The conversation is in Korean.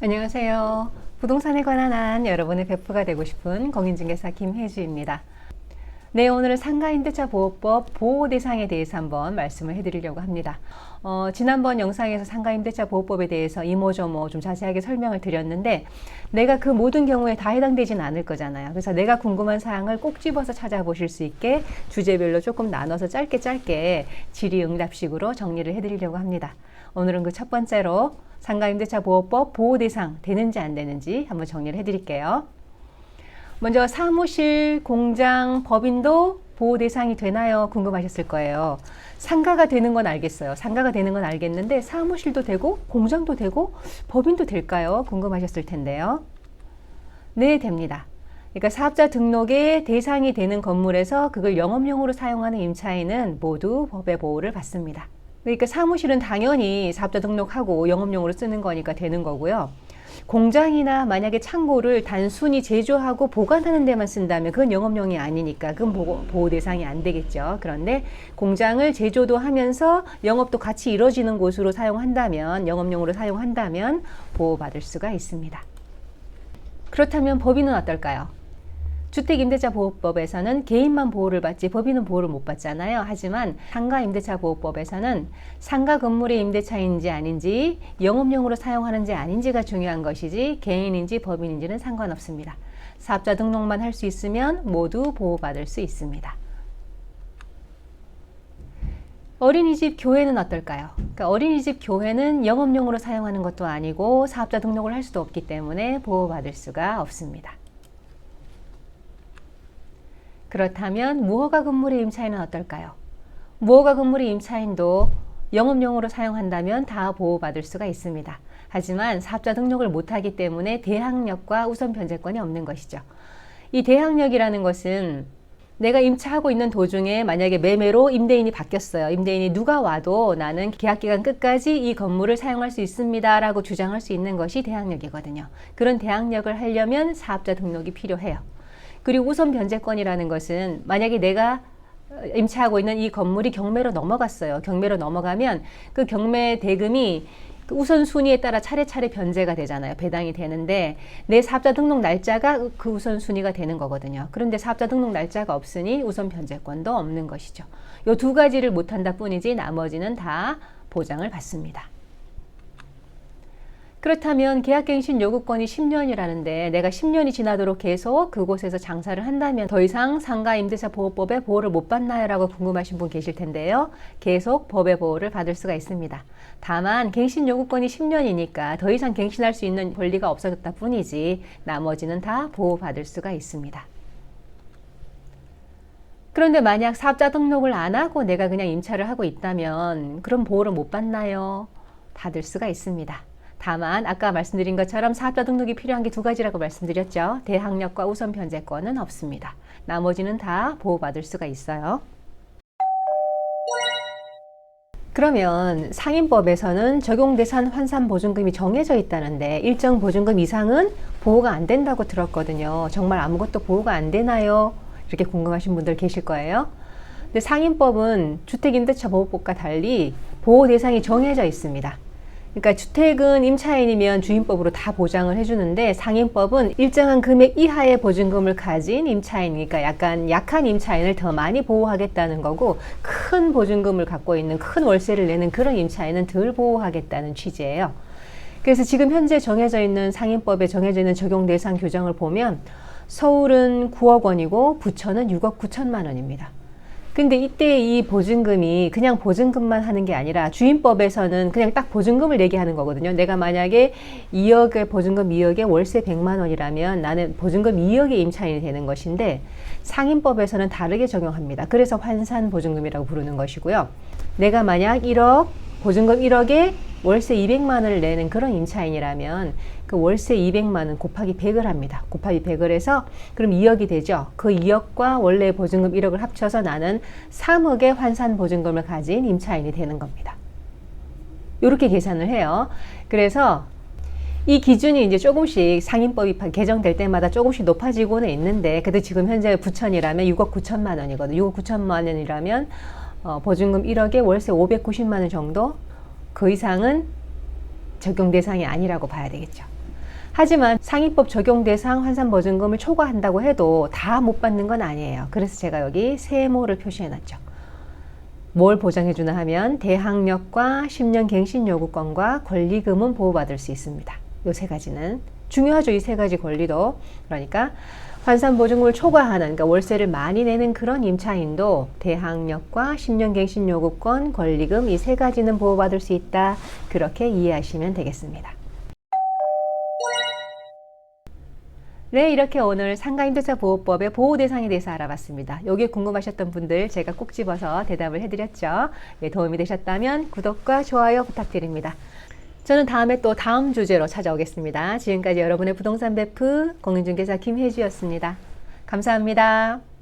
안녕하세요. 부동산에 관한 한 여러분의 베프가 되고 싶은 공인중개사 김혜주입니다. 네, 오늘은 상가임대차 보호법 보호 대상에 대해서 한번 말씀을 해드리려고 합니다. 어, 지난번 영상에서 상가임대차 보호법에 대해서 이모저모 좀 자세하게 설명을 드렸는데 내가 그 모든 경우에 다 해당되진 않을 거잖아요. 그래서 내가 궁금한 사항을 꼭 집어서 찾아보실 수 있게 주제별로 조금 나눠서 짧게 짧게 질의응답식으로 정리를 해드리려고 합니다. 오늘은 그 첫 번째로 상가임대차 보호법 보호 대상 되는지 안 되는지 한번 정리를 해드릴게요. 먼저 사무실, 공장, 법인도 보호 대상이 되나요? 궁금하셨을 거예요. 상가가 되는 건 알겠어요. 상가가 되는 건 알겠는데 사무실도 되고 공장도 되고 법인도 될까요? 궁금하셨을 텐데요. 네, 됩니다. 그러니까 사업자 등록의 대상이 되는 건물에서 그걸 영업용으로 사용하는 임차인은 모두 법의 보호를 받습니다. 그러니까 사무실은 당연히 사업자 등록하고 영업용으로 쓰는 거니까 되는 거고요. 공장이나 만약에 창고를 단순히 제조하고 보관하는 데만 쓴다면 그건 영업용이 아니니까 그건 보호, 대상이 안 되겠죠. 그런데 공장을 제조도 하면서 영업도 같이 이루어지는 곳으로 사용한다면 영업용으로 사용한다면 보호받을 수가 있습니다. 그렇다면 법인은 어떨까요? 주택임대차 보호법에서는 개인만 보호를 받지 법인은 보호를 못 받잖아요. 하지만 상가임대차 보호법에서는 상가 건물의 임대차인지 아닌지 영업용으로 사용하는지 아닌지가 중요한 것이지 개인인지 법인인지는 상관없습니다. 사업자 등록만 할 수 있으면 모두 보호받을 수 있습니다. 어린이집 교회는 어떨까요? 그러니까 어린이집 교회는 영업용으로 사용하는 것도 아니고 사업자 등록을 할 수도 없기 때문에 보호받을 수가 없습니다. 그렇다면 무허가 건물의 임차인은 어떨까요? 무허가 건물의 임차인도 영업용으로 사용한다면 다 보호받을 수가 있습니다. 하지만 사업자 등록을 못하기 때문에 대항력과 우선 변제권이 없는 것이죠. 이 대항력이라는 것은 내가 임차하고 있는 도중에 만약에 매매로 임대인이 바뀌었어요. 임대인이 누가 와도 나는 계약 기간 끝까지 이 건물을 사용할 수 있습니다라고 주장할 수 있는 것이 대항력이거든요. 그런 대항력을 하려면 사업자 등록이 필요해요. 그리고 우선 변제권이라는 것은 만약에 내가 임차하고 있는 이 건물이 경매로 넘어갔어요. 경매로 넘어가면 그 경매 대금이 그 우선 순위에 따라 차례차례 변제가 되잖아요. 배당이 되는데 내 사업자 등록 날짜가 그 우선 순위가 되는 거거든요. 그런데 사업자 등록 날짜가 없으니 우선 변제권도 없는 것이죠. 이두 가지를 못한다 뿐이지 나머지는 다 보장을 받습니다. 그렇다면 계약갱신 요구권이 10년이라는데 내가 10년이 지나도록 계속 그곳에서 장사를 한다면 더 이상 상가 임대차 보호법의 보호를 못 받나요? 라고 궁금하신 분 계실 텐데요. 계속 법의 보호를 받을 수가 있습니다. 다만 갱신 요구권이 10년이니까 더 이상 갱신할 수 있는 권리가 없어졌다 뿐이지 나머지는 다 보호받을 수가 있습니다. 그런데 만약 사업자 등록을 안 하고 내가 그냥 임차를 하고 있다면 그럼 보호를 못 받나요? 받을 수가 있습니다. 다만 아까 말씀드린 것처럼 사업자 등록이 필요한 게 두 가지라고 말씀드렸죠. 대항력과 우선 변제권은 없습니다. 나머지는 다 보호받을 수가 있어요. 그러면 상인법에서는 적용대상 환산 보증금이 정해져 있다는데 일정 보증금 이상은 보호가 안 된다고 들었거든요. 정말 아무것도 보호가 안 되나요? 이렇게 궁금하신 분들 계실 거예요. 근데 상인법은 주택임대차 보호법과 달리 보호 대상이 정해져 있습니다. 그러니까 주택은 임차인이면 주임법으로 다 보장을 해주는데 상인법은 일정한 금액 이하의 보증금을 가진 임차인, 그러니까 약간 약한 임차인을 더 많이 보호하겠다는 거고 큰 보증금을 갖고 있는 큰 월세를 내는 그런 임차인은 덜 보호하겠다는 취지예요. 그래서 지금 현재 정해져 있는 상인법에 정해져 있는 적용 대상 규정을 보면 서울은 9억 원이고 부천은 6억 9천만 원입니다. 근데 이때 이 보증금이 그냥 보증금만 하는 게 아니라 주임법에서는 그냥 딱 보증금을 내게 하는 거거든요. 내가 만약에 2억의 보증금 2억에 월세 100만 원이라면 나는 보증금 2억의 임차인이 되는 것인데 상인법에서는 다르게 적용합니다. 그래서 환산 보증금이라고 부르는 것이고요. 내가 만약 1억 보증금 1억에 월세 200만 원을 내는 그런 임차인이라면 그 월세 200만 원 곱하기 100을 합니다. 곱하기 100을 해서 그럼 2억이 되죠. 그 2억과 원래 보증금 1억을 합쳐서 나는 3억의 환산 보증금을 가진 임차인이 되는 겁니다. 이렇게 계산을 해요. 그래서 이 기준이 이제 조금씩 상인법이 개정될 때마다 조금씩 높아지고는 있는데 그래도 지금 현재 부천이라면 6억 9천만 원이거든요. 6억 9천만 원이라면 어, 보증금 1억에 월세 590만 원 정도 그 이상은 적용 대상이 아니라고 봐야 되겠죠. 하지만 상위법 적용 대상 환산 보증금을 초과한다고 해도 다 못 받는 건 아니에요. 그래서 제가 여기 세모를 표시해 놨죠. 뭘 보장해 주나 하면 대항력과 10년 갱신 요구권과 권리금은 보호받을 수 있습니다. 요 세 가지는 중요하죠. 이 세 가지 권리도. 그러니까 환산 보증금을 초과하는 그러니까 월세를 많이 내는 그런 임차인도 대항력과 10년 갱신 요구권, 권리금 이 세 가지는 보호받을 수 있다. 그렇게 이해하시면 되겠습니다. 네, 이렇게 오늘 상가임대차 보호법의 보호 대상에 대해서 알아봤습니다. 여기 궁금하셨던 분들 제가 꼭 집어서 대답을 해드렸죠. 네, 도움이 되셨다면 구독과 좋아요 부탁드립니다. 저는 다음에 또 다음 주제로 찾아오겠습니다. 지금까지 여러분의 부동산 베프 공인중개사 김혜주였습니다. 감사합니다.